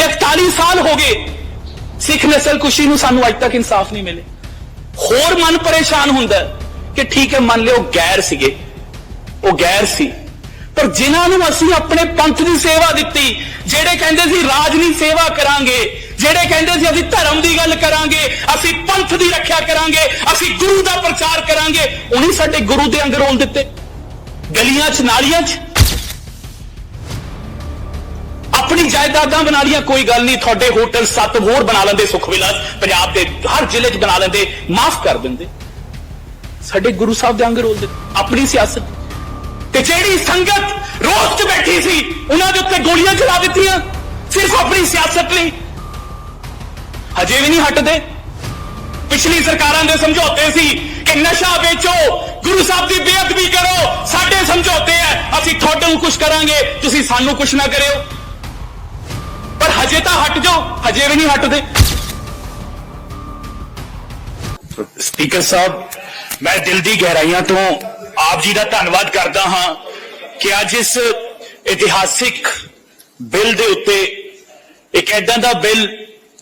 ਤੇ 41 ਸਾਲ ਹੋ ਗਏ ਸਿੱਖ ਨਸਲ ਕੁਸ਼ੀ ਨੂੰ ਸਾਨੂੰ ਅੱਜ ਤੱਕ ਇਨਸਾਫ ਨਹੀਂ ਮਿਲੇ ਹੋਰ ਮਨ ਪਰੇਸ਼ਾਨ ਹੁੰਦਾ ਕਿ ਠੀਕ ਹੈ ਮੰਨ ਲਿਓ ਗੈਰ ਸੀਗੇ ਉਹ ਗੈਰ ਸੀ ਪਰ ਜਿਨ੍ਹਾਂ ਨੂੰ ਅਸੀਂ ਆਪਣੇ ਪੰਥ ਦੀ ਸੇਵਾ ਦਿੱਤੀ ਜਿਹੜੇ ਕਹਿੰਦੇ ਸੀ ਰਾਜ ਦੀ ਸੇਵਾ ਕਰਾਂਗੇ ਜਿਹੜੇ ਕਹਿੰਦੇ ਸੀ ਅਸੀਂ ਧਰਮ ਦੀ ਗੱਲ ਕਰਾਂਗੇ ਅਸੀਂ ਪੰਥ ਦੀ ਰੱਖਿਆ ਕਰਾਂਗੇ ਅਸੀਂ ਗੁਰੂ ਦਾ ਪ੍ਰਚਾਰ ਕਰਾਂਗੇ ਉਹਨੇ ਸਾਡੇ ਗੁਰੂ ਦੇ ਅੰਗ ਰੋਲ ਦਿੱਤੇ ਗਲੀਆਂ 'ਚ ਨਾਲੀਆਂ 'ਚ ਆਪਣੀ ਜਾਇਦਾਦਾਂ ਬਣਾ ਲੀਆਂ ਕੋਈ ਗੱਲ ਨਹੀਂ, ਤੁਹਾਡੇ ਹੋਟਲ ਸੱਤ ਹੋਰ ਬਣਾ ਲੈਂਦੇ ਸੁਖ ਪੰਜਾਬ ਦੇ ਹਰ ਜ਼ਿਲ੍ਹੇ 'ਚ ਬਣਾ ਲੈਂਦੇ, ਮਾਫ ਕਰ ਦਿੰਦੇ। ਸਾਡੇ ਗੁਰੂ ਸਾਹਿਬ ਦੇ ਅੰਗ ਰੋਲ ਆਪਣੀ ਸਿਆਸਤ। ਤੇ ਜਿਹੜੀ ਸੰਗਤ ਰੋਸ 'ਚ ਬੈਠੀ ਸੀ, ਉਹਨਾਂ ਦੇ ਉੱਤੇ ਗੋਲੀਆਂ ਚਲਾ ਦਿੱਤੀਆਂ, ਸਿਰਫ ਆਪਣੀ ਸਿਆਸਤ ਲਈ। ਹਜੇ ਵੀ ਨਹੀਂ ਹਟਦੇ। ਪਿਛਲੀ ਸਰਕਾਰਾਂ ਦੇ ਸਮਝੌਤੇ ਸੀ ਕਿ ਨਸ਼ਾ ਵੇਚੋ, ਗੁਰੂ ਸਾਹਿਬ ਦੀ ਬੇਅਦਬੀ ਕਰੋ, ਸਾਡੇ ਸਮਝੌਤੇ ਐ ਅਸੀਂ ਤੁਹਾਡੇ ਨੂੰ ਕੁਝ ਕਰਾਂਗੇ, ਤੁਸੀਂ ਸਾਨੂੰ ਕੁਝ ਨਾ ਕਰਿਓ। ਹਜੇ ਤਾਂ ਹਟ ਜਾਓ। ਹਜੇ ਵੀ ਨਹੀਂ ਹਟਦੇ। ਸਪੀਕਰ ਸਾਹਿਬ, ਮੈਂ ਦਿਲ ਦੀ ਗਹਿਰਾਈਆਂ ਤੋਂ ਆਪ ਜੀ ਦਾ ਧੰਨਵਾਦ ਕਰਦਾ ਹਾਂ ਕਿ ਅੱਜ ਇਸ ਇਤਿਹਾਸਿਕ ਬਿੱਲ ਦੇ ਉੱਤੇ, ਇੱਕ ਐਦਾਂ ਦਾ ਬਿੱਲ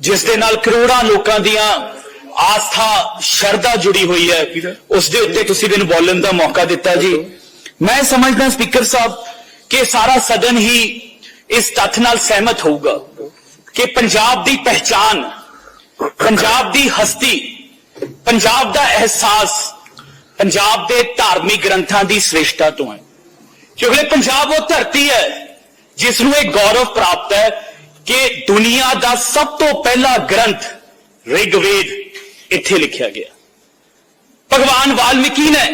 ਜਿਸ ਦੇ ਨਾਲ ਕਰੋੜਾਂ ਲੋਕਾਂ ਦੀਆਂ ਆਸਥਾ, ਸ਼ਰਧਾ ਜੁੜੀ ਹੋਈ ਹੈ। ਉਸ ਦੇ ਉੱਤੇ ਤੁਸੀਂ ਮੈਨੂੰ ਬੋਲਣ ਦਾ ਮੌਕਾ ਦਿੱਤਾ ਜੀ। ਮੈਂ ਸਮਝਦਾ ਸਪੀਕਰ ਸਾਹਿਬ ਕਿ ਸਾਰਾ ਸਦਨ ਹੀ ਇਸ ਤੱਥ ਨਾਲ ਸਹਿਮਤ ਹੋਊਗਾ ਕਿ ਪੰਜਾਬ ਦੀ ਪਹਿਚਾਨ ਪੰਜਾਬ ਦੀ ਹਸਤੀ, ਪੰਜਾਬ ਦਾ ਅਹਿਸਾਸ ਪੰਜਾਬ ਦੇ ਧਾਰਮਿਕ ਗ੍ਰੰਥਾਂ ਦੀ ਸ੍ਰੇਸ਼ਟਤਾ ਤੋਂ ਹੈ। ਕਿਉਂਕਿ ਪੰਜਾਬ ਉਹ ਧਰਤੀ ਹੈ ਜਿਸ ਨੂੰ ਇਹ ਗੌਰਵ ਪ੍ਰਾਪਤ ਹੈ ਕਿ ਦੁਨੀਆ ਦਾ ਸਭ ਤੋਂ ਪਹਿਲਾ ਗ੍ਰੰਥ ਰਿਗਵੇਦ ਇੱਥੇ ਲਿਖਿਆ ਗਿਆ। ਭਗਵਾਨ ਵਾਲਮੀਕੀ ਨੇ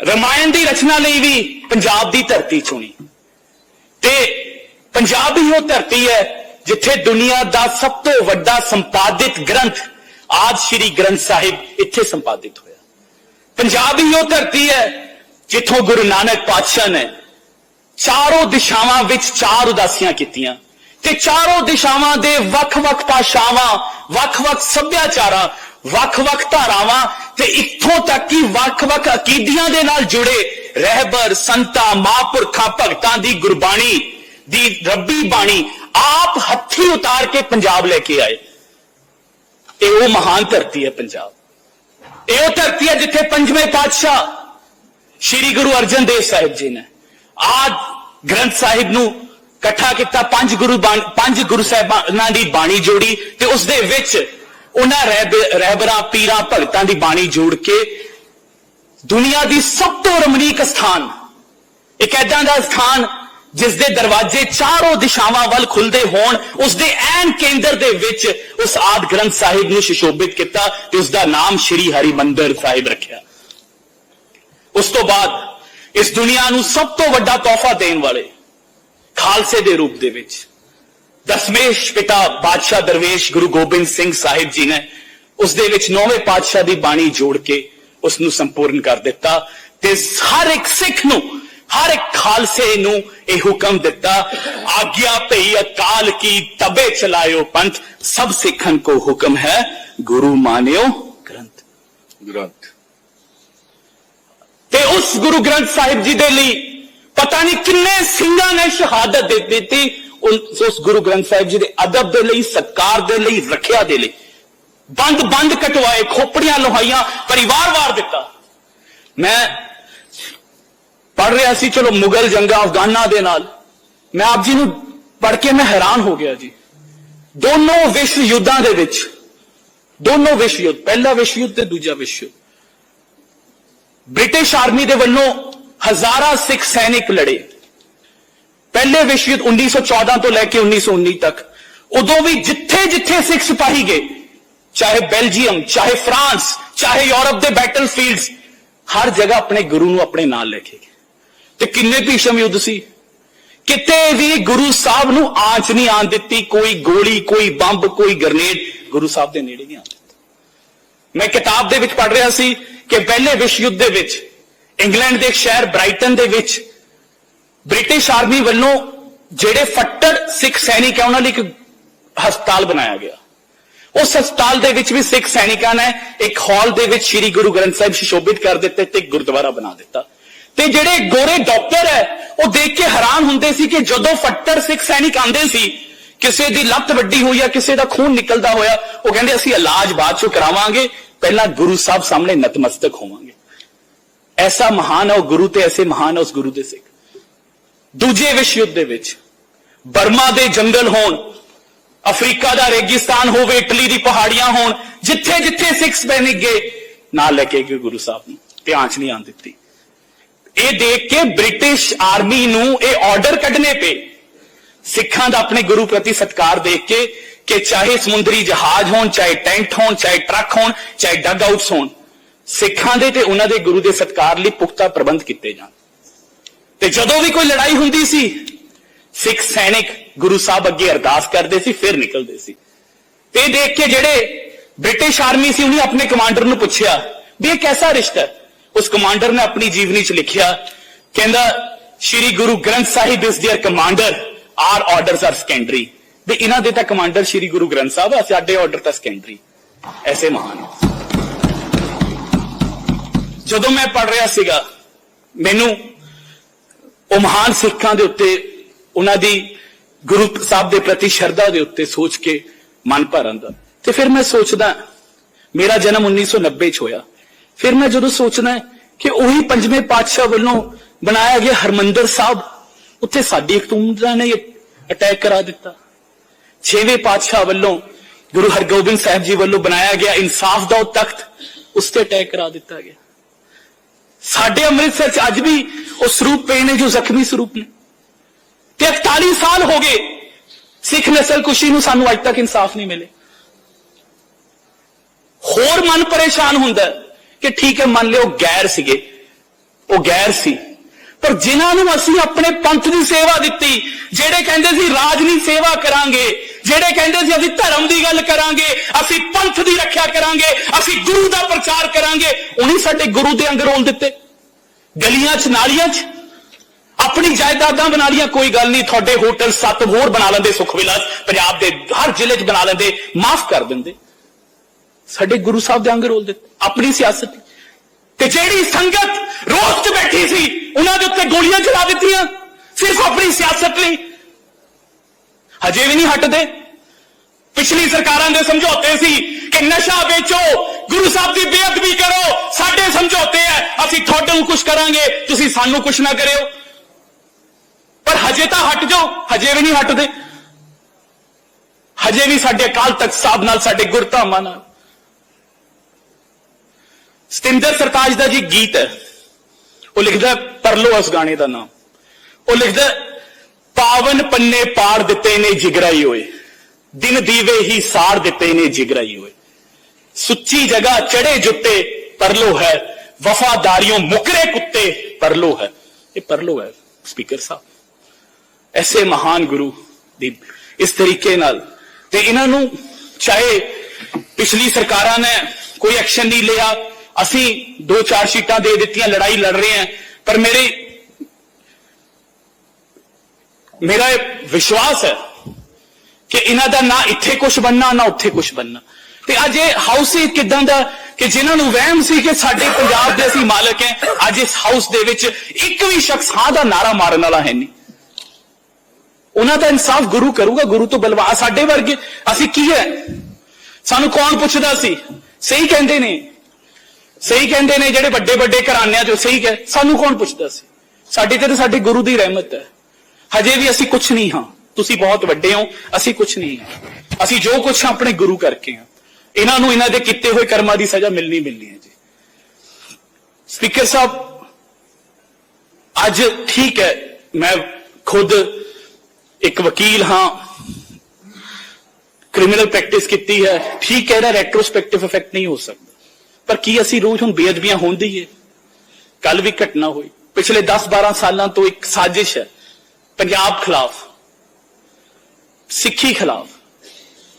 ਰਮਾਇਣ ਦੀ ਰਚਨਾ ਲਈ ਵੀ ਪੰਜਾਬ ਦੀ ਧਰਤੀ ਚੁਣੀ। ਤੇ ਪੰਜਾਬ ਹੀ ਉਹ ਧਰਤੀ ਹੈ ਜਿੱਥੇ ਦੁਨੀਆ ਦਾ ਸਭ ਤੋਂ ਵੱਡਾ ਸੰਪਾਦਿਤ ਗ੍ਰੰਥ ਆਦ ਸ਼੍ਰੀ ਗ੍ਰੰਥ ਸਾਹਿਬ ਇੱਥੇ ਸੰਪਾਦਿਤ ਹੋਇਆ। ਪੰਜਾਬ ਹੀ ਉਹ ਧਰਤੀ ਹੈ ਜਿੱਥੋਂ ਗੁਰੂ ਨਾਨਕ ਪਾਤਸ਼ਾਹ ਨੇ ਚਾਰੋਂ ਦਿਸ਼ਾਵਾਂ ਵਿੱਚ ਚਾਰ ਉਦਾਸੀਆਂ ਕੀਤੀਆਂ ਤੇ ਚਾਰੋਂ ਦਿਸ਼ਾਵਾਂ ਦੇ ਵੱਖ-ਵੱਖ ਭਾਸ਼ਾਵਾਂ, ਵੱਖ-ਵੱਖ ਸੱਭਿਆਚਾਰਾਂ, ਵੱਖ-ਵੱਖ ਧਾਰਾਵਾਂ ਤੇ ਇੱਥੋਂ ਤੱਕ ਕਿ ਵੱਖ-ਵੱਖ ਅਕੀਦਿਆਂ ਦੇ ਨਾਲ ਜੁੜੇ ਰਹਿਬਰ, ਸੰਤਾਂ, ਮਹਾਂਪੁਰਖਾਂ, ਭਗਤਾਂ ਦੀ ਗੁਰਬਾਣੀ ਦੀ ਰੱਬੀ ਬਾਣੀ ਆਪ ਹੱਥੀ ਉਤਾਰ ਕੇ ਪੰਜਾਬ ਲੈ ਕੇ ਆਏ। ਇਹ ਉਹ ਮਹਾਨ ਧਰਤੀ ਹੈ ਪੰਜਾਬ। ਇਹ ਉਹ ਧਰਤੀ ਹੈ ਜਿੱਥੇ ਪੰਜਵੇਂ ਪਾਤਸ਼ਾਹ ਸ੍ਰੀ ਗੁਰੂ ਅਰਜਨ ਦੇਵ ਸਾਹਿਬ ਜੀ ਨੇ ਆਦ ਗ੍ਰੰਥ ਸਾਹਿਬ ਨੂੰ ਇਕੱਠਾ ਕੀਤਾ, ਪੰਜ ਗੁਰੂ ਬਾਣ- ਪੰਜ ਗੁਰੂ ਸਾਹਿਬਾਨਾਂ ਦੀ ਬਾਣੀ ਜੋੜੀ ਤੇ ਉਸ ਦੇ ਵਿੱਚ ਉਹਨਾਂ ਰਹਿਬ- ਰਹਿਬਰਾਂ, ਪੀਰਾਂ, ਭਗਤਾਂ ਦੀ ਬਾਣੀ ਜੋੜ ਕੇ ਦੁਨੀਆ ਦੀ ਸਭ ਤੋਂ ਰਮਣੀਕ ਸਥਾਨ, ਇੱਕ ਐਦਾਂ ਦਾ ਸਥਾਨ ਜਿਸ ਦੇ ਦਰਵਾਜ਼ੇ ਚਾਰੋਂ ਦਿਸ਼ਾਵਾਂ ਵੱਲ ਖੁੱਲਦੇ ਹੋਣ ਉਸ ਦੇ ਐਨ ਕੇਂਦਰ ਦੇ ਵਿੱਚ ਉਸ ਆਦ ਗ੍ਰੰਥ ਸਾਹਿਬ ਨੂੰ ਸ਼ਿਸ਼ੋਭਿਤ ਕੀਤਾ ਤੇ ਉਸ ਦਾ ਨਾਮ ਸ਼੍ਰੀ ਹਰਿਮੰਦਰ ਸਾਹਿਬ ਰੱਖਿਆ। ਉਸ ਤੋਂ ਬਾਅਦ ਇਸ ਦੁਨੀਆ ਨੂੰ ਸਭ ਤੋਂ ਵੱਡਾ ਤੋਹਫਾ ਦੇਣ ਵਾਲੇ ਖਾਲਸੇ ਦੇ ਰੂਪ ਦੇ ਵਿੱਚ ਦਸਮੇਸ਼ ਪਿਤਾ ਬਾਦਸ਼ਾਹ ਦਰਵੇਸ਼ ਗੁਰੂ ਗੋਬਿੰਦ ਸਿੰਘ ਸਾਹਿਬ ਜੀ ਨੇ ਉਸ ਦੇ ਵਿੱਚ ਨੌਵੇਂ ਪਾਤਸ਼ਾਹ ਦੀ ਬਾਣੀ ਜੋੜ ਕੇ ਉਸ ਨੂੰ ਸੰਪੂਰਨ ਕਰ ਦਿੱਤਾ ਤੇ ਹਰ ਇੱਕ ਸਿੱਖ ਨੂੰ ਹਰ ਇੱਕ ਖਾਲਸੇ ਨੂੰ ਇਹ ਹੁਕਮ ਦਿੱਤਾ ਆਗਿਆ ਭਈ ਅਕਾਲ ਕੀ ਤਬੇ ਚਲਾਇਓ ਪੰਥ ਸਭ ਸਿੱਖਨ ਕੋ ਹੁਕਮ ਹੈ ਗੁਰੂ ਮਾਨਿਓ ਗ੍ਰੰਥ। ਗ੍ਰੰਥ। ਤੇ ਉਸ ਗੁਰੂ ਗ੍ਰੰਥ ਸਾਹਿਬ ਜੀ ਦੇ ਲਈ ਪਤਾ ਨਹੀਂ ਕਿੰਨੇ ਸਿੰਘਾਂ ਨੇ ਸ਼ਹਾਦਤ ਦੇ ਦਿੱਤੀ ਉਸ ਗੁਰੂ ਗ੍ਰੰਥ ਸਾਹਿਬ ਜੀ ਦੇ ਅਦਬ ਦੇ ਲਈ ਸਤਕਾਰ ਦੇ ਲਈ ਰੱਖਿਆ ਦੇ ਲਈ। ਬੰਦ ਬੰਦ ਕਟਵਾਏ ਖੋਪੜੀਆਂ ਲੋਹਾਈਆਂ ਪਰਿਵਾਰ-ਵਾਰ ਦਿੱਤਾ। ਮੈਂ ਪੜ ਰਿਹਾ ਸੀ ਚਲੋ ਮੁਗਲ ਜੰਗਾਂ ਅਫਗਾਨਾਂ ਦੇ ਨਾਲ ਮੈਂ ਆਪ ਜੀ ਨੂੰ ਪੜ ਕੇ ਮੈਂ ਹੈਰਾਨ ਹੋ ਗਿਆ ਜੀ ਦੋਨੋਂ ਵਿਸ਼ਵ ਯੁੱਧਾਂ ਦੇ ਵਿੱਚ ਦੋਨੋਂ ਵਿਸ਼ਵ ਯੁੱਧ ਪਹਿਲਾ ਵਿਸ਼ਵ ਯੁੱਧ ਤੇ ਦੂਜਾ ਵਿਸ਼ਵ ਯੁੱਧ ਬ੍ਰਿਟਿਸ਼ ਆਰਮੀ ਦੇ ਵੱਲੋਂ ਹਜ਼ਾਰਾਂ ਸਿੱਖ ਸੈਨਿਕ ਲੜੇ ਪਹਿਲੇ ਵਿਸ਼ਵ ਯੁੱਧ 1914 ਤੋਂ ਲੈ ਕੇ 1919 ਤੱਕ ਉਦੋਂ ਵੀ ਜਿੱਥੇ ਜਿੱਥੇ ਸਿੱਖ ਸਿਪਾਹੀ ਗਏ ਚਾਹੇ ਬੈਲਜੀਅਮ ਚਾਹੇ ਫਰਾਂਸ ਚਾਹੇ ਯੂਰਪ ਦੇ ਬੈਟਲਫੀਲਡਸ ਹਰ ਜਗ੍ਹਾ ਆਪਣੇ ਗੁਰੂ ਨੂੰ ਆਪਣੇ ਨਾਲ ਲੈ ਕੇ ਗਏ ਤੇ ਕਿੰਨੇ ਭੀਸ਼ਮ ਯੁੱਧ ਸੀ? ਕਿਤੇ ਵੀ ਗੁਰੂ ਸਾਹਿਬ ਨੂੰ ਆਂਚ ਨਹੀਂ ਆਣ ਦਿੱਤੀ, ਕੋਈ ਗੋਲੀ, ਕੋਈ ਬੰਬ, ਕੋਈ ਗ੍ਰਨੇਡ, ਗੁਰੂ ਸਾਹਿਬ ਦੇ ਨੇੜੇ ਨਹੀਂ ਆਣ ਦਿੱਤਾ। ਮੈਂ ਕਿਤਾਬ ਦੇ ਵਿੱਚ ਪੜ੍ਹ ਰਿਹਾ ਸੀ ਕਿ ਪਹਿਲੇ ਵਿਸ਼ਵ ਯੁੱਧ ਦੇ ਵਿੱਚ, ਇੰਗਲੈਂਡ ਦੇ ਇੱਕ ਸ਼ਹਿਰ ਬ੍ਰਾਈਟਨ ਦੇ ਵਿੱਚ, ਬ੍ਰਿਟਿਸ਼ ਆਰਮੀ ਵੱਲੋਂ ਜਿਹੜੇ ਫੱਟੜ ਸਿੱਖ ਸੈਨਿਕ ਹੈ, ਉਹਨਾਂ ਲਈ ਇੱਕ ਹਸਪਤਾਲ ਬਣਾਇਆ ਗਿਆ। ਉਸ ਹਸਪਤਾਲ ਦੇ ਵਿੱਚ ਵੀ ਸਿੱਖ ਸੈਨਿਕਾਂ ਨੇ ਇੱਕ ਹਾਲ ਦੇ ਵਿੱਚ ਸ੍ਰੀ ਗੁਰੂ ਗ੍ਰੰਥ ਸਾਹਿਬ ਸ਼ਿਸ਼ੋਭਿਤ ਕਰ ਦਿੱਤੇ ਤੇ ਇੱਕ ਗੁਰਦੁਆਰਾ ਬਣਾ ਦਿੱਤਾ। ਤੇ ਜਿਹੜੇ ਗੋਰੇ ਡਾਕਟਰ ਹੈ, ਉਹ ਦੇਖ ਕੇ ਹੈਰਾਨ ਹੁੰਦੇ ਸੀ ਕਿ ਜਦੋਂ ਫੱਟੜ ਸਿੱਖ ਸੈਨਿਕ ਆਂਦੇ ਸੀ, ਕਿਸੇ ਦੀ ਲੱਤ ਵੱਡੀ ਹੋਈ ਆ ਕਿਸੇ ਦਾ ਖੂਨ ਨਿਕਲਦਾ ਹੋਇਆ, ਉਹ ਕਹਿੰਦੇ ਅਸੀਂ ਇਲਾਜ ਬਾਅਦ ਚੋਂ ਕਰਾਵਾਂਗੇ, ਪਹਿਲਾਂ ਗੁਰੂ ਸਾਹਿਬ ਸਾਹਮਣੇ ਨਤਮਸਤਕ ਹੋਵਾਂਗੇ। ਐਸਾ ਮਹਾਨ ਹੈ, ਉਹ ਗੁਰੂ ਤੇ ਐਸੇ ਮਹਾਨ ਹੈ, ਉਸ ਗੁਰੂ ਦੇ ਸਿੱਖ। ਦੂਜੇ ਵਿਸ਼ਵ ਯੁੱਧ ਦੇ ਵਿੱਚ, ਬਰਮਾ ਦੇ ਜੰਗਲ ਹੋਣ, ਅਫਰੀਕਾ ਦਾ ਰੇਗਿਸਤਾਨ ਹੋਵੇ, ਇਟਲੀ ਦੀ ਪਹਾੜੀਆਂ ਹੋਣ ਜਿੱਥੇ ਜਿੱਥੇ ਸਿੱਖ ਸੈਨਿਕ ਗਏ, ਨਾਲ ਲੈ ਕੇ ਗਏ ਗੁਰੂ ਸਾਹਿਬ ਨੂੰ, ਧਿਆਨ ਚ ਨਹੀਂ ਆਣ ਦਿੱਤੀ। ਇਹ ਦੇਖ ਕੇ ਬ੍ਰਿਟਿਸ਼ ਆਰਮੀ ਨੂੰ ਇਹ ਆਰਡਰ ਕੱਢਨੇ ਪਏ। ਸਿੱਖਾਂ ਦਾ ਆਪਣੇ ਗੁਰੂ ਪ੍ਰਤੀ ਸਤਕਾਰ ਦੇਖ ਕੇ ਕਿ ਚਾਹੇ ਸਮੁੰਦਰੀ ਜਹਾਜ਼ ਹੋਣ, ਚਾਹੇ ਟੈਂਟ ਹੋਣ, ਚਾਹੇ ਟਰੱਕ ਹੋਣ, ਚਾਹੇ ਡਗ ਆਊਟਸ ਹੋਣ, ਸਿੱਖਾਂ ਦੇ ਤੇ ਉਹਨਾਂ ਦੇ ਗੁਰੂ ਦੇ ਸਤਕਾਰ ਲਈ ਪੁਖਤਾ ਪ੍ਰਬੰਧ ਕੀਤੇ ਜਾਣ। ਤੇ ਜਦੋਂ ਵੀ ਕੋਈ ਲੜਾਈ ਹੁੰਦੀ ਸੀ, ਸਿੱਖ ਸੈਨਿਕ ਗੁਰੂ ਸਾਹਿਬ ਅੱਗੇ ਅਰਦਾਸ ਕਰਦੇ ਸੀ, ਫਿਰ ਨਿਕਲਦੇ ਸੀ। ਤੇ ਇਹ ਦੇਖ ਕੇ ਜਿਹੜੇ ਬ੍ਰਿਟਿਸ਼ ਆਰਮੀ ਸੀ, ਉਹਨੇ ਆਪਣੇ ਕਮਾਂਡਰ ਨੂੰ ਪੁੱਛਿਆ ਵੀ ਇਹ ਕਿਹਦਾ ਰਿਸ਼ਤਾ ਹੈ? ਉਸ ਕਮਾਂਡਰ ਨੇ ਆਪਣੀ ਜੀਵਨੀ 'ਚ ਲਿਖਿਆ, ਕਹਿੰਦਾ, ਸ਼੍ਰੀ Guru Granth Sahib is their commander our orders are secondary ਵੀ ਇਹਨਾਂ ਦੇ ਤਾਂ ਕਮਾਂਡਰ ਸ਼੍ਰੀ ਗੁਰੂ ਗ੍ਰੰਥ ਸਾਹਿਬ ਆ, ਸਾਡੇ ਆਰਡਰ ਤਾਂ ਸੈਕੰਡਰੀ ਐਸੇ ਮਹਾਨ ਜਦੋਂ ਮੈਂ ਪੜ ਰਿਹਾ ਸੀਗਾ, ਮੈਨੂੰ ਉਹ ਮਹਾਨ ਸਿੱਖਾਂ ਦੇ ਉੱਤੇ, ਉਹਨਾਂ ਦੀ ਗੁਰੂ ਸਾਹਿਬ ਦੇ ਪ੍ਰਤੀ ਸ਼ਰਧਾ ਦੇ ਉੱਤੇ ਸੋਚ ਕੇ ਮਨ ਭਰ ਆਂਦਾ ਤੇ ਫਿਰ ਮੈਂ ਸੋਚਦਾ, ਮੇਰਾ ਜਨਮ 1990 ਚ ਹੋਇਆ। ਫਿਰ ਮੈਂ ਜਦੋਂ ਸੋਚਣਾ ਕਿ ਉਹੀ ਪੰਜਵੇਂ ਪਾਤਸ਼ਾਹ ਵੱਲੋਂ ਬਣਾਇਆ ਗਿਆ ਹਰਮੰਦਰ ਸਾਹਿਬ, ਉੱਥੇ ਸਾਡੀ ਹਕੂਮਤਾਂ ਨੇ ਅਟੈਕ ਕਰਾ ਦਿੱਤਾ। ਛੇਵੇਂ ਪਾਤਸ਼ਾਹ ਵੱਲੋਂ ਗੁਰੂ ਹਰਗੋਬਿੰਦ ਸਾਹਿਬ ਜੀ ਵੱਲੋਂ ਬਣਾਇਆ ਗਿਆ ਇਨਸਾਫ ਦਾ ਉਹ ਤਖਤ, ਉਸ ਤੇ ਅਟੈਕ ਕਰਾ ਦਿੱਤਾ ਗਿਆ। ਸਾਡੇ ਅੰਮ੍ਰਿਤਸਰ ਚ ਅੱਜ ਵੀ ਉਹ ਸਰੂਪ ਪਏ ਨੇ ਜੋ ਜ਼ਖਮੀ ਸਰੂਪ ਨੇ। ਤੇ 41 ਸਾਲ ਹੋ ਗਏ ਸਿੱਖ ਨਸਲ ਕੁਸ਼ੀ ਨੂੰ ਸਾਨੂੰ ਅੱਜ ਤੱਕ ਇਨਸਾਫ ਨਹੀਂ ਮਿਲੇ। ਹੋਰ ਮਨ ਪਰੇਸ਼ਾਨ ਹੁੰਦਾ ਹੈ। ਕਿ ਠੀਕ ਹੈ, ਮੰਨ ਲਿਓ ਗੈਰ ਸੀਗੇ। ਉਹ ਗੈਰ ਸੀ। ਪਰ ਜਿਨ੍ਹਾਂ ਨੂੰ ਅਸੀਂ ਆਪਣੇ ਪੰਥ ਦੀ ਸੇਵਾ ਦਿੱਤੀ, ਜਿਹੜੇ ਕਹਿੰਦੇ ਸੀ ਰਾਜ ਦੀ ਸੇਵਾ ਕਰਾਂਗੇ, ਜਿਹੜੇ ਕਹਿੰਦੇ ਸੀ ਅਸੀਂ ਧਰਮ ਦੀ ਗੱਲ ਕਰਾਂਗੇ, ਅਸੀਂ ਪੰਥ ਦੀ ਰੱਖਿਆ ਕਰਾਂਗੇ, ਅਸੀਂ ਗੁਰੂ ਦਾ ਪ੍ਰਚਾਰ ਕਰਾਂਗੇ, ਉਹਨੇ ਸਾਡੇ ਗੁਰੂ ਦੇ ਅੰਗ ਰੋਲ ਦਿੱਤੇ। ਗਲੀਆਂ 'ਚ, ਨਾਲੀਆਂ 'ਚ। ਆਪਣੀ ਜਾਇਦਾਦਾਂ ਬਣਾ ਲੀਆਂ ਕੋਈ ਗੱਲ ਨਹੀਂ, ਤੁਹਾਡੇ ਹੋਟਲ ਸੱਤ ਹੋਰ ਬਣਾ ਲੈਂਦੇ ਸੁਖ ਵਿਲਾਸ ਪੰਜਾਬ ਦੇ ਹਰ ਜ਼ਿਲ੍ਹੇ 'ਚ ਬਣਾ ਲੈਂਦੇ, ਮਾਫ ਕਰ ਦਿੰਦੇ। ਸਾਡੇ ਗੁਰੂ ਸਾਹਿਬ ਦੇ ਅੰਗ ਰੋਲ ਦਿੱਤੇ ਆਪਣੀ ਸਿਆਸਤ ਤੇ। ਜਿਹੜੀ ਸੰਗਤ ਰੋਸ 'ਚ ਬੈਠੀ ਸੀ, ਉਹਨਾਂ ਦੇ ਉੱਤੇ ਗੋਲੀਆਂ ਚਲਾ ਦਿੱਤੀਆਂ, ਸਿਰਫ ਆਪਣੀ ਸਿਆਸਤ ਲਈ। ਹਜੇ ਵੀ ਨਹੀਂ ਹਟਦੇ। ਪਿਛਲੀ ਸਰਕਾਰਾਂ ਦੇ ਸਮਝੌਤੇ ਸੀ ਕਿ ਨਸ਼ਾ ਵੇਚੋ, ਗੁਰੂ ਸਾਹਿਬ ਦੀ ਬੇਅਦਬੀ ਕਰੋ, ਸਾਡੇ ਸਮਝੌਤੇ ਐ, ਅਸੀਂ ਤੁਹਾਡੇ ਨੂੰ ਕੁਝ ਕਰਾਂਗੇ, ਤੁਸੀਂ ਸਾਨੂੰ ਕੁਝ ਨਾ ਕਰਿਓ। ਪਰ ਹਜੇ ਤਾਂ ਹਟ ਜਾਓ, ਹਜੇ ਵੀ ਨਹੀਂ ਹਟਦੇ। ਹਜੇ ਵੀ ਸਾਡੇ ਅਕਾਲ ਤਖਤ ਸਾਹਿਬ ਨਾਲ ਸਾਡੇ ਗੁਰਧਾਮਾਂ ਨਾਲ। ਸਤਿੰਦਰ ਸਰਤਾਜ ਦਾ ਜੀ ਗੀਤ ਹੈ। ਉਹ ਲਿਖਦਾ ਪਰਲੋ ਉਸ ਗਾਣੇ ਦਾ ਨਾਮ। ਉਹ ਲਿਖਦਾ ਪਾਵਨ ਪੰਨੇ ਪਾੜ ਦਿੱਤੇ ਨੇ ਜਿਗਰਾਈ ਹੋਏ ਦਿਨ ਦੀਵੇ ਹੀ ਸਾੜ ਦਿੱਤੇ ਨੇ ਜਿਗਰਾਈ ਹੋਏ ਸੁੱਚੀ ਜਗ੍ਹਾ ਚੜੇ ਜੁੱਤੇ ਪਰਲੋ ਹੈ। ਵਫਾਦਾਰੀਆਂ ਮੁਕਰੇ ਕੁੱਤੇ ਪਰਲੋ ਹੈ। ਇਹ ਪਰਲੋ ਹੈ, ਸਪੀਕਰ ਸਾਹਿਬ। ਐਸੇ ਮਹਾਨ ਗੁਰੂ ਦੀ ਇਸ ਤਰੀਕੇ ਨਾਲ। ਤੇ ਇਹਨਾਂ ਨੂੰ ਚਾਹੇ ਪਿਛਲੀ ਸਰਕਾਰਾਂ ਨੇ ਕੋਈ ਐਕਸ਼ਨ ਨਹੀਂ ਲਿਆ ਅਸੀਂ ਦੋ ਚਾਰ ਸ਼ੀਟਾਂ ਦੇ ਦਿੱਤੀਆਂ, ਲੜਾਈ ਲੜ ਰਹੇ ਹਾਂ, ਪਰ ਮੇਰੇ ਮੇਰਾ ਵਿਸ਼ਵਾਸ ਹੈ ਕਿ ਇਹਨਾਂ ਦਾ ਨਾ ਇੱਥੇ ਕੁਝ ਬੰਨਾ ਨਾ ਉੱਥੇ ਕੁਝ ਬੰਨਾ ਤੇ ਅੱਜ ਇਹ ਹਾਊਸ ਹੀ ਕਿਦਾਂ ਦਾ ਕਿ ਜਿਨ੍ਹਾਂ ਨੂੰ ਵਹਿਮ ਸੀ ਕਿ ਸਾਡੇ ਪੰਜਾਬ ਦੇ ਅਸੀਂ ਮਾਲਕ ਹੈ, ਅੱਜ ਇਸ ਹਾਊਸ ਦੇ ਵਿੱਚ ਇੱਕ ਵੀ ਸ਼ਖਸ ਹਾਂ ਦਾ ਨਾਰਾ ਮਾਰਨ ਵਾਲਾ ਹੈ ਨਹੀਂ। ਉਹਨਾਂ ਦਾ ਇਨਸਾਫ ਗੁਰੂ ਕਰੂਗਾ, ਗੁਰੂ ਤੋਂ ਬਲਵਾ ਸਾਡੇ ਵਰਗੇ, ਅਸੀਂ ਕੀ ਹੈ? ਸਾਨੂੰ ਕੌਣ ਪੁੱਛਦਾ ਸੀ? ਸਹੀ ਕਹਿੰਦੇ ਨੇ। ਸਹੀ ਕਹਿੰਦੇ ਨੇ ਜਿਹੜੇ ਵੱਡੇ ਵੱਡੇ ਘਰਾਣਿਆਂ ਚੋਂ ਸਹੀ ਕਹੇ ਸਾਨੂੰ ਕੌਣ ਪੁੱਛਦਾ ਸੀ? ਸਾਡੇ ਤੇ ਸਾਡੇ ਗੁਰੂ ਦੀ ਰਹਿਮਤ ਹੈ। ਹਜੇ ਵੀ ਅਸੀਂ ਕੁਝ ਨਹੀਂ ਹਾਂ। ਤੁਸੀਂ ਬਹੁਤ ਵੱਡੇ ਹੋ, ਅਸੀਂ ਕੁਝ ਨਹੀਂ ਹਾਂ। ਅਸੀਂ ਜੋ ਕੁਝ ਹਾਂ, ਆਪਣੇ ਗੁਰੂ ਕਰਕੇ ਹਾਂ। ਇਹਨਾਂ ਨੂੰ ਇਹਨਾਂ ਦੇ ਕੀਤੇ ਹੋਏ ਕਰਮਾਂ ਦੀ ਸਜ਼ਾ ਮਿਲਣੀ ਮਿਲਣੀ ਹੈ ਜੀ। ਸਪੀਕਰ ਸਾਹਿਬ, ਅੱਜ ਠੀਕ ਹੈ। ਮੈਂ ਖੁਦ ਇੱਕ ਵਕੀਲ ਹਾਂ। ਕ੍ਰਿਮੀਨਲ ਪ੍ਰੈਕਟਿਸ ਕੀਤੀ ਹੈ। ਠੀਕ ਹੈ, ਇਹਦਾ ਰੈਟਰੋਸਪੈਕਟਿਵ ਇਫੈਕਟ ਨਹੀਂ ਹੋ ਸਕਦਾ। ਪਰ ਕੀ ਅਸੀਂ ਰੋਜ਼ ਹੁਣ ਬੇਅਦਬੀਆਂ ਹੁੰਦੀ ਏ ਕੱਲ ਵੀ ਘਟਨਾ ਹੋਈ। ਪਿਛਲੇ 10-12 ਸਾਲਾਂ ਤੋਂ ਇੱਕ ਸਾਜ਼ਿਸ਼ ਹੈ। ਪੰਜਾਬ ਖਿਲਾਫ, ਸਿੱਖੀ ਖਿਲਾਫ,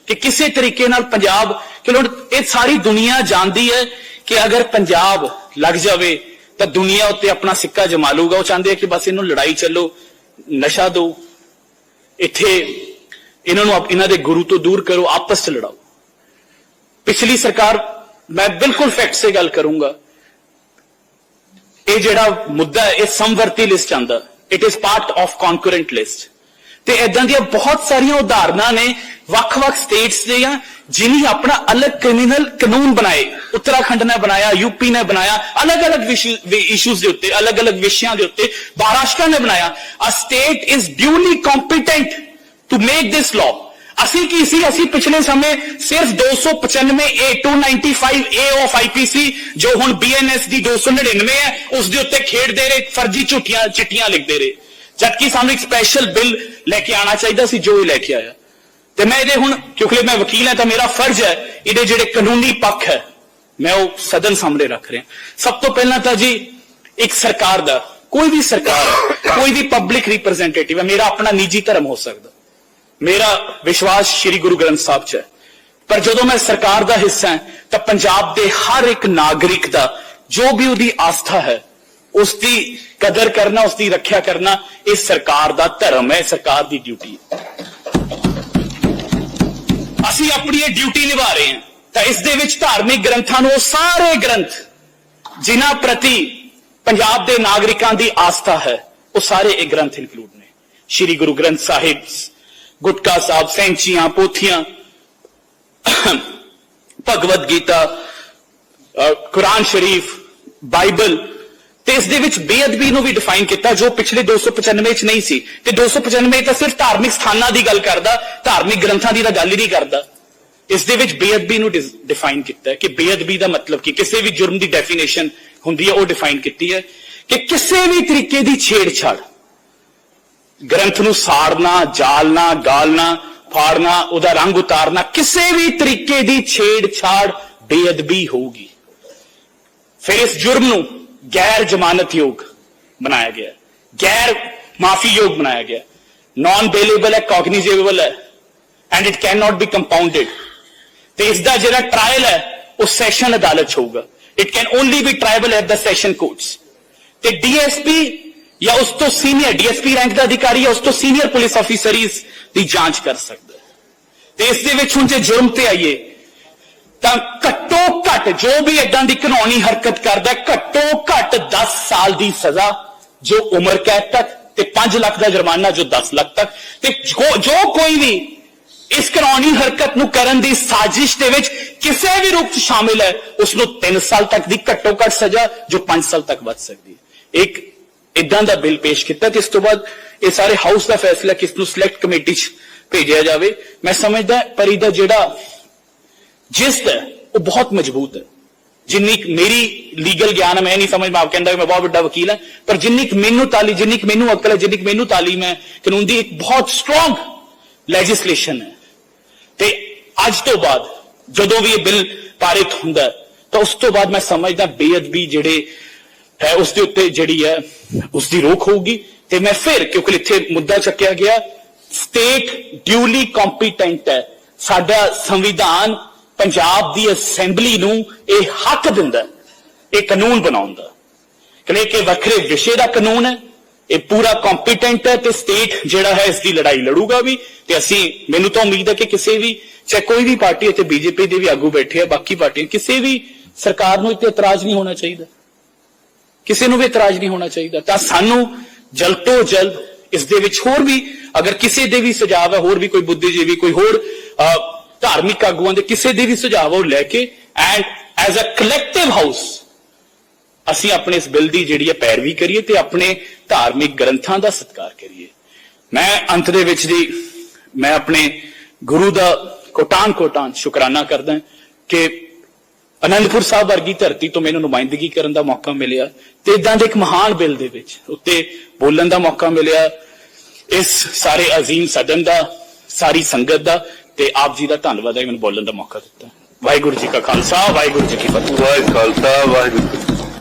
ਕਿ ਕਿਸੇ ਤਰੀਕੇ ਨਾਲ ਪੰਜਾਬ, ਕਿ ਲੋੜ ਇਹ ਸਾਰੀ ਦੁਨੀਆ ਜਾਣਦੀ ਹੈ ਕਿ ਅਗਰ ਪੰਜਾਬ ਲੱਗ ਜਾਵੇ, ਤਾਂ ਦੁਨੀਆ ਉੱਤੇ ਆਪਣਾ ਸਿੱਕਾ ਜਮਾ ਲੂਗਾ ਉਹ ਚਾਹੁੰਦੇ ਆ ਕਿ ਬਸ ਇਹਨੂੰ ਲੜਾਈ ਚੱਲੋ, ਨਸ਼ਾ ਦਿਓ ਇੱਥੇ ਇਹਨਾਂ ਨੂੰ ਇਹਨਾਂ ਦੇ ਗੁਰੂ ਤੋਂ ਦੂਰ ਕਰੋ, ਆਪਸ ਚ ਲੜਾਓ। ਪਿਛਲੀ ਸਰਕਾਰ ਮੈਂ ਬਿਲਕੁਲ ਫੈਕਟ ਸੇ ਗੱਲ ਕਰੂੰਗਾ। ਇਹ ਜਿਹੜਾ ਮੁੱਦਾ ਇਹ ਸਮਵਰਤੀ ਲਿਸਟ ਆਂਦਾ it is part of concurrent list ਤੇ ਇਦਾਂ ਦੀਆਂ ਬਹੁਤ ਸਾਰੀਆਂ ਉਦਾਹਰਨਾਂ ਨੇ ਵੱਖ-ਵੱਖ ਸਟੇਟਸ ਦੀਆਂ ਜਿਨੀ ਆਪਣਾ ਅਲੱਗ ਕ੍ਰਿਮੀਨਲ ਕਾਨੂੰਨ ਬਣਾਏ। ਉੱਤਰਾਖੰਡ ਨੇ ਬਣਾਇਆ ਯੂਪੀ ਨੇ ਬਣਾਇਆ, ਅਲੱਗ-ਅਲੱਗ ਇਸ਼ੂਜ਼ ਦੇ ਉੱਤੇ, ਅਲੱਗ-ਅਲੱਗ ਵਿਸ਼ਿਆਂ ਦੇ ਉੱਤੇ ਮਹਾਰਾਸ਼ਟਰ ਨੇ ਬਣਾਇਆ। A state is duly competent to make this law ਅਸੀਂ ਕੀ ਸੀ? ਅਸੀਂ ਪਿਛਲੇ ਸਮੇਂ ਸਿਰਫ 295 A 295 A ਆਫ IPC ਜੋ ਹੁਣ BNS ਦੀ 299 ਹੈ, ਉਸ ਦੇ ਉੱਤੇ ਖੇਡਦੇ ਰਹੇ, ਫਰਜ਼ੀ ਝੂਠੀਆਂ, ਚਿੱਠੀਆਂ ਲਿਖਦੇ ਰਹੇ। ਜਦਕਿ ਸਾਨੂੰ ਇੱਕ ਸਪੈਸ਼ਲ ਬਿੱਲ ਲੈ ਕੇ ਆਣਾ ਚਾਹੀਦਾ ਸੀ, ਜੋ ਇਹ ਲੈ ਕੇ ਆਇਆ। ਤੇ ਮੈਂ ਇਹਦੇ ਹੁਣ, ਕਿਉਂਕਿ ਮੈਂ ਵਕੀਲ ਹਾਂ, ਤਾਂ ਮੇਰਾ ਫਰਜ਼ ਹੈ, ਇਹਦੇ ਜਿਹੜੇ ਕਾਨੂੰਨੀ ਪੱਖ ਹੈ, ਮੈਂ ਉਹ ਸਦਨ ਸਾਹਮਣੇ ਰੱਖ ਰਿਹਾ। ਸਭ ਤੋਂ ਪਹਿਲਾਂ ਤਾਂ ਜੀ, ਇੱਕ ਸਰਕਾਰ ਦਾ, ਕੋਈ ਵੀ ਸਰਕਾਰ, ਕੋਈ ਵੀ ਪਬਲਿਕ ਰਿਪਰੈਜ਼ੈਂਟੇਟਿਵ ਹੈ, ਮੇਰਾ ਆਪਣਾ ਨਿੱਜੀ ਧਰਮ ਹੋ ਸਕਦਾ। ਮੇਰਾ ਵਿਸ਼ਵਾਸ ਸ੍ਰੀ ਗੁਰੂ ਗ੍ਰੰਥ ਸਾਹਿਬ 'ਚ ਹੈ। ਪਰ ਜਦੋਂ ਮੈਂ ਸਰਕਾਰ ਦਾ ਹਿੱਸਾ ਹਾਂ, ਤਾਂ ਪੰਜਾਬ ਦੇ ਹਰ ਇੱਕ ਨਾਗਰਿਕ ਦਾ ਜੋ ਵੀ ਉਹਦੀ ਆਸਥਾ ਹੈ, ਉਸ ਦੀ ਕਦਰ ਕਰਨਾ, ਉਸ ਦੀ ਰੱਖਿਆ ਕਰਨਾ, ਇਹ ਸਰਕਾਰ ਦਾ ਧਰਮ ਹੈ ਸਰਕਾਰ ਦੀ ਡਿਊਟੀ ਹੈ। ਅਸੀਂ ਆਪਣੀ ਇਹ ਡਿਊਟੀ ਨਿਭਾ ਰਹੇ ਹਾਂ। ਤਾਂ ਇਸ ਦੇ ਵਿੱਚ ਧਾਰਮਿਕ ਗ੍ਰੰਥਾਂ ਨੂੰ ਉਹ ਸਾਰੇ ਗ੍ਰੰਥ, ਜਿਨ੍ਹਾਂ ਪ੍ਰਤੀ ਪੰਜਾਬ ਦੇ ਨਾਗਰਿਕਾਂ ਦੀ ਆਸਥਾ ਹੈ, ਉਹ ਸਾਰੇ ਇਹ ਗ੍ਰੰਥ ਇਨਕਲੂਡ ਨੇ। ਸ੍ਰੀ ਗੁਰੂ ਗ੍ਰੰਥ ਸਾਹਿਬ ਗੁਟਕਾ ਸਾਹਿਬ, ਸੈਂਚੀਆਂ, ਪੋਥੀਆਂ। ਭਗਵਦ ਗੀਤਾ ਕੁਰਾਨ ਸ਼ਰੀਫ, ਬਾਈਬਲ। ਤੇ ਇਸ ਦੇ ਵਿੱਚ ਬੇਅਦਬੀ ਨੂੰ ਵੀ ਡਿਫਾਈਨ ਕੀਤਾ ਜੋ ਪਿਛਲੇ 295 ਚ ਨਹੀਂ ਸੀ। ਤੇ 295 ਤਾਂ ਸਿਰਫ ਧਾਰਮਿਕ ਸਥਾਨਾਂ ਦੀ ਗੱਲ ਕਰਦਾ, ਧਾਰਮਿਕ ਗ੍ਰੰਥਾਂ ਦੀ ਤਾਂ ਗੱਲ ਹੀ ਨਹੀਂ ਕਰਦਾ। ਇਸ ਦੇ ਵਿੱਚ ਬੇਅਦਬੀ ਨੂੰ ਡਿਫਾਈਨ ਕੀਤਾ ਹੈ ਕਿ ਬੇਅਦਬੀ ਦਾ ਮਤਲਬ ਕੀ, ਕਿਸੇ ਵੀ ਜੁਰਮ ਦੀ ਡੈਫੀਨੇਸ਼ਨ ਹੁੰਦੀ ਹੈ, ਉਹ ਡਿਫਾਈਨ ਕੀਤੀ ਹੈ ਕਿ ਕਿਸੇ ਵੀ ਤਰੀਕੇ ਦੀ ਛੇੜਛਾੜ ਗ੍ਰੰਥ ਨੂੰ ਸਾੜਨਾ ਜਾਲਣਾ ਗਾਲਣਾ ਫਾੜਨਾ, ਉਹਦਾ ਰੰਗ ਉਤਾਰਨਾ, ਕਿਸੇ ਵੀ ਤਰੀਕੇ ਦੀ ਛੇੜਛਾੜ ਬੇਅਦਬੀ ਹੋਊਗੀ। ਫਿਰ ਇਸ ਜੁਰਮ ਨੂੰ ਗੈਰ ਜ਼ਮਾਨਤਯੋਗ ਬਣਾਇਆ ਗਿਆ। ਗੈਰ ਮਾਫੀਯੋਗ ਬਣਾਇਆ ਗਿਆ। ਨਾਨ ਬੇਲੇਬਲ ਹੈ ਕੌਗਨੀਜ਼ੇਬਲ ਹੈ and it can not be compounded ਤੇ ਇਸ ਦਾ ਜਿਹੜਾ ਟ੍ਰਾਇਲ ਹੈ, ਉਹ ਸੈਸ਼ਨ ਅਦਾਲਤ 'ਚ ਹੋਊਗਾ। It can only be triable at the session courts ਤੇ ਡੀਐਸਪੀ ਜਾਂ ਉਸ ਤੋਂ ਸੀਨੀਅਰ ਡੀਐਸਪੀ ਰੈਂਕ ਦਾ ਅਧਿਕਾਰੀ ਜਾਂ ਉਸ ਤੋਂ ਸੀਨੀਅਰ ਪੁਲਿਸ ਅਫੀਸਰ ਇਸ ਦੀ ਜਾਂਚ ਕਰ ਸਕਦਾ ਤੇ ਇਸ ਦੇ ਵਿੱਚ ਹੁਣ ਜੇ ਜੁਰਮ ਤੇ ਆਈਏ ਤਾਂ ਘੱਟੋ ਘੱਟ ਜੋ ਵੀ ਇਦਾਂ ਦੀ ਕਾਨੂੰਨੀ ਹਰਕਤ ਕਰਦਾ ਘੱਟੋ ਘੱਟ 10 ਸਾਲ ਦੀ ਸਜ਼ਾ ਜੋ ਉਮਰ ਕੈਦ ਤੱਕ ਤੇ 5 ਲੱਖ ਦਾ ਜੁਰਮਾਨਾ ਜੋ 10 ਲੱਖ ਤੱਕ ਤੇ ਜੋ ਜੋ ਕੋਈ ਵੀ ਇਸ ਕਾਨੂੰਨੀ ਹਰਕਤ ਨੂੰ ਕਰਨ ਦੀ ਸਾਜ਼ਿਸ਼ ਦੇ ਵਿੱਚ ਕਿਸੇ ਵੀ ਰੂਪ 'ਚ ਸ਼ਾਮਿਲ ਹੈ ਉਸ ਨੂੰ 3 ਸਾਲ ਤੱਕ ਦੀ ਘੱਟੋ ਘੱਟ ਸਜ਼ਾ ਜੋ 5 ਸਾਲ ਤੱਕ ਵੱਧ ਸਕਦੀ ਹੈ ਇੱਕ ਇਦਾਂ ਦਾ ਬਿੱਲ ਪੇਸ਼ ਕੀਤਾ ਤੇ ਇਸ ਤੋਂ ਬਾਅਦ ਇਹ ਸਾਰੇ ਹਾਊਸ ਦਾ ਫੈਸਲਾ ਕਿਸ ਨੂੰ ਸਿਲੈਕਟ ਕਮੇਟੀ 'ਚ ਭੇਜਿਆ ਜਾਵੇ, ਮੈਂ ਸਮਝਦਾ ਪਰ ਇਹਦਾ ਜਿਹੜਾ ਜਿਸਤ ਹੈ ਉਹ ਬਹੁਤ ਮਜ਼ਬੂਤ ਹੈ। ਜਿੰਨੀ ਕੁ ਮੇਰੀ ਲੀਗਲ ਗਿਆਨ ਮੈਂ ਨਹੀਂ ਸਮਝ, ਮੈਂ ਆਪ ਕਹਿੰਦਾ ਕਿ ਮੈਂ ਬਹੁਤ ਵੱਡਾ ਵਕੀਲ ਹਾਂ, ਪਰ ਜਿੰਨੀ ਮੈਨੂੰ ਤਾਲੀ, ਜਿੰਨੀ ਕੁ ਮੈਨੂੰ ਅਕਲ ਹੈ, ਜਿੰਨੀ ਕੁ ਮੈਨੂੰ ਤਾਲੀਮ ਹੈ ਕਾਨੂੰਨ ਦੀ, ਇੱਕ ਬਹੁਤ ਸਟਰੋਂਗ ਲੈਜਿਸਲੇਸ਼ਨ ਹੈ। ਤੇ ਅੱਜ ਤੋਂ ਬਾਅਦ ਜਦੋਂ ਵੀ ਇਹ ਬਿੱਲ ਪਾਰਿਤ ਹੁੰਦਾ, ਤਾਂ ਉਸ ਤੋਂ ਬਾਅਦ ਮੈਂ ਸਮਝਦਾ ਬੇਅਦਬੀ ਜਿਹੜੇ ਹੈ ਉਸ ਦੇ ਉੱਤੇ ਜਿਹੜੀ ਹੈ ਉਸ ਦੀ ਰੋਕ ਹੋਊਗੀ। ਤੇ ਮੈਂ ਫਿਰ, ਕਿਉਂਕਿ ਇੱਥੇ ਮੁੱਦਾ ਚੱਕਿਆ ਗਿਆ ਸਟੇਟ ਡਿਊਲੀ ਕੰਪੀਟੈਂਟ ਹੈ। ਸਾਡਾ ਸੰਵਿਧਾਨ ਪੰਜਾਬ ਦੀ ਅਸੈਂਬਲੀ ਨੂੰ ਇਹ ਹੱਕ ਦਿੰਦਾ ਇਹ ਕਾਨੂੰਨ ਬਣਾਉਣ ਦਾ ਕਿ ਕਿ ਵੱਖਰੇ ਵਿਸ਼ੇ ਦਾ ਕਾਨੂੰਨ ਹੈ, ਇਹ ਪੂਰਾ ਕੰਪੀਟੈਂਟ ਹੈ ਤੇ ਸਟੇਟ ਜਿਹੜਾ ਹੈ, ਇਸ ਦੀ ਲੜਾਈ ਲੜੂਗਾ ਵੀ। ਤੇ ਅਸੀਂ, ਮੈਨੂੰ ਤਾਂ ਉਮੀਦ ਹੈ ਕਿ ਕਿਸੇ ਵੀ, ਚਾਹੇ ਕੋਈ ਵੀ ਪਾਰਟੀ ਇੱਥੇ ਬੀਜੇਪੀ ਦੇ ਵੀ ਆਗੂ ਬੈਠੇ ਆ, ਬਾਕੀ ਪਾਰਟੀਆਂ, ਕਿਸੇ ਵੀ ਸਰਕਾਰ ਨੂੰ ਇੱਥੇ ਇਤਰਾਜ਼ ਨਹੀਂ ਹੋਣਾ ਚਾਹੀਦਾ। ਕਿਸੇ ਨੂੰ ਵੀ ਇਤਰਾਜ਼ ਨਹੀਂ ਹੋਣਾ ਚਾਹੀਦਾ। ਤਾਂ ਸਾਨੂੰ ਜਲਦ ਤੋਂ ਜਲਦ ਇਸ ਦੇ ਵਿੱਚ ਹੋਰ ਵੀ, ਅਗਰ ਕਿਸੇ ਦੇ ਵੀ ਸੁਝਾਅ ਹੈ, ਹੋਰ ਵੀ ਕੋਈ ਬੁੱਧੀਜੀਵੀ, ਕੋਈ ਹੋਰ ਧਾਰਮਿਕ ਆਗੂਆਂ ਦੇ ਕਿਸੇ ਦੇ ਵੀ ਸੁਝਾਅ ਉਹ ਲੈ ਕੇ and as a collective house ਅਸੀਂ ਆਪਣੇ ਇਸ ਬਿੱਲ ਦੀ ਜਿਹੜੀ ਹੈ ਪੈਰਵੀ ਕਰੀਏ ਤੇ ਆਪਣੇ ਧਾਰਮਿਕ ਗ੍ਰੰਥਾਂ ਦਾ ਸਤਿਕਾਰ ਕਰੀਏ। ਮੈਂ ਅੰਤ ਦੇ ਵਿੱਚ ਦੀ ਮੈਂ ਆਪਣੇ ਗੁਰੂ ਦਾ ਕੋਟਾਨ ਕੋਟਾਨ ਸ਼ੁਕਰਾਨਾ ਕਰਦਾ ਕਿ ਅਨੰਦਪੁਰ ਸਾਹਿਬ ਵਰਗੀ ਧਰਤੀ ਤੋਂ ਮੈਨੂੰ ਨੁਮਾਇੰਦਗੀ ਕਰਨ ਦਾ ਮੌਕਾ ਮਿਲਿਆ ਤੇ ਇਦਾਂ ਦੇ ਇੱਕ ਮਹਾਨ ਬਿੱਲ ਦੇ ਵਿੱਚ ਉੱਤੇ ਬੋਲਣ ਦਾ ਮੌਕਾ ਮਿਲਿਆ। ਇਸ ਸਾਰੇ ਅਜ਼ੀਮ ਸਦਨ ਦਾ, ਸਾਰੀ ਸੰਗਤ ਦਾ ਤੇ ਆਪ ਜੀ ਦਾ ਧੰਨਵਾਦ ਹੈ ਮੈਨੂੰ ਬੋਲਣ ਦਾ ਮੌਕਾ ਦਿੱਤਾ। ਵਾਹਿਗੁਰੂ ਜੀ ਕਾ ਖਾਲਸਾ, ਵਾਹਿਗੁਰੂ ਜੀ ਕੀ ਫਤਿਹ। ਵਾਹਿਗੁਰੂ ਖਾਲਸਾ ਵਾਹਿਗੁਰੂ ਜੀ